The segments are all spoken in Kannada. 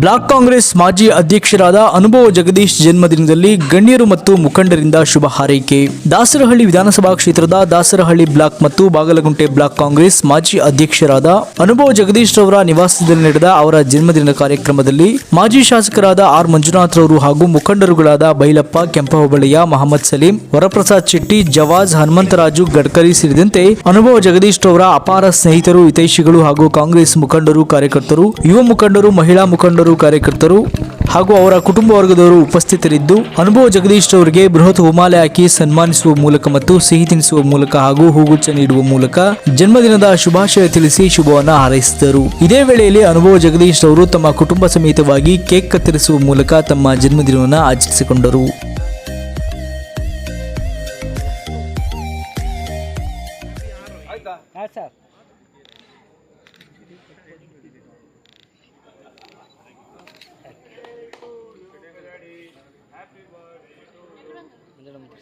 ಬ್ಲಾಕ್ ಕಾಂಗ್ರೆಸ್ ಮಾಜಿ ಅಧ್ಯಕ್ಷರಾದ ಅನುಭವ ಜಗದೀಶ್ ಜನ್ಮದಿನದಲ್ಲಿ ಗಣ್ಯರು ಮತ್ತು ಮುಖಂಡರಿಂದ ಶುಭ ಹಾರೈಕೆ. ದಾಸರಹಳ್ಳಿ ವಿಧಾನಸಭಾ ಕ್ಷೇತ್ರದ ದಾಸರಹಳ್ಳಿ ಬ್ಲಾಕ್ ಮತ್ತು ಬಾಗಲಗುಂಟೆ ಬ್ಲಾಕ್ ಕಾಂಗ್ರೆಸ್ ಮಾಜಿ ಅಧ್ಯಕ್ಷರಾದ ಅನುಭವ ಜಗದೀಶ್ ರವರ ನಿವಾಸದಲ್ಲಿ ನಡೆದ ಅವರ ಜನ್ಮದಿನ ಕಾರ್ಯಕ್ರಮದಲ್ಲಿ ಮಾಜಿ ಶಾಸಕರಾದ ಆರ್ ಮಂಜುನಾಥ್ ರವರು ಹಾಗೂ ಮುಖಂಡರುಗಳಾದ ಬೈಲಪ್ಪ ಕೆಂಪಹೊಬಳಿಯ ಮಹಮ್ಮದ್ ಸಲೀಂ, ವರಪ್ರಸಾದ್ ಶೆಟ್ಟಿ, ಜವಾಜ್ ಹನುಮಂತರಾಜು ಗಡ್ಕರಿ ಸೇರಿದಂತೆ ಅನುಭವ ಜಗದೀಶ್ ರವರ ಅಪಾರ ಸ್ನೇಹಿತರು, ಹಿತೈಷಿಗಳು ಹಾಗೂ ಕಾಂಗ್ರೆಸ್ ಮುಖಂಡರು, ಕಾರ್ಯಕರ್ತರು, ಯುವ ಮುಖಂಡರು, ಮಹಿಳಾ ಮುಖಂಡರು ಕಾರ್ಯಕರ್ತರು ಹಾಗೂ ಅವರ ಕುಟುಂಬ ವರ್ಗದವರು ಉಪಸ್ಥಿತರಿದ್ದು, ಅನುಭವ ಜಗದೀಶ್ ಅವರಿಗೆ ಬೃಹತ್ ಹೂಮಾಲೆ ಹಾಕಿ ಸನ್ಮಾನಿಸುವ ಮೂಲಕ ಮತ್ತು ಸಿಹಿ ತಿನ್ನಿಸುವ ಮೂಲಕ ಹಾಗೂ ಹೂಗುಚ್ಛ ನೀಡುವ ಮೂಲಕ ಜನ್ಮದಿನದ ಶುಭಾಶಯ ತಿಳಿಸಿ ಶುಭವನ್ನು ಹಾರೈಸಿದರು. ಇದೇ ವೇಳೆಯಲ್ಲಿ ಅನುಭವ ಜಗದೀಶ್ ಅವರು ತಮ್ಮ ಕುಟುಂಬ ಸಮೇತವಾಗಿ ಕೇಕ್ ಕತ್ತರಿಸುವ ಮೂಲಕ ತಮ್ಮ ಜನ್ಮದಿನವನ್ನು ಆಚರಿಸಿಕೊಂಡರು.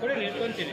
これレッドンチ。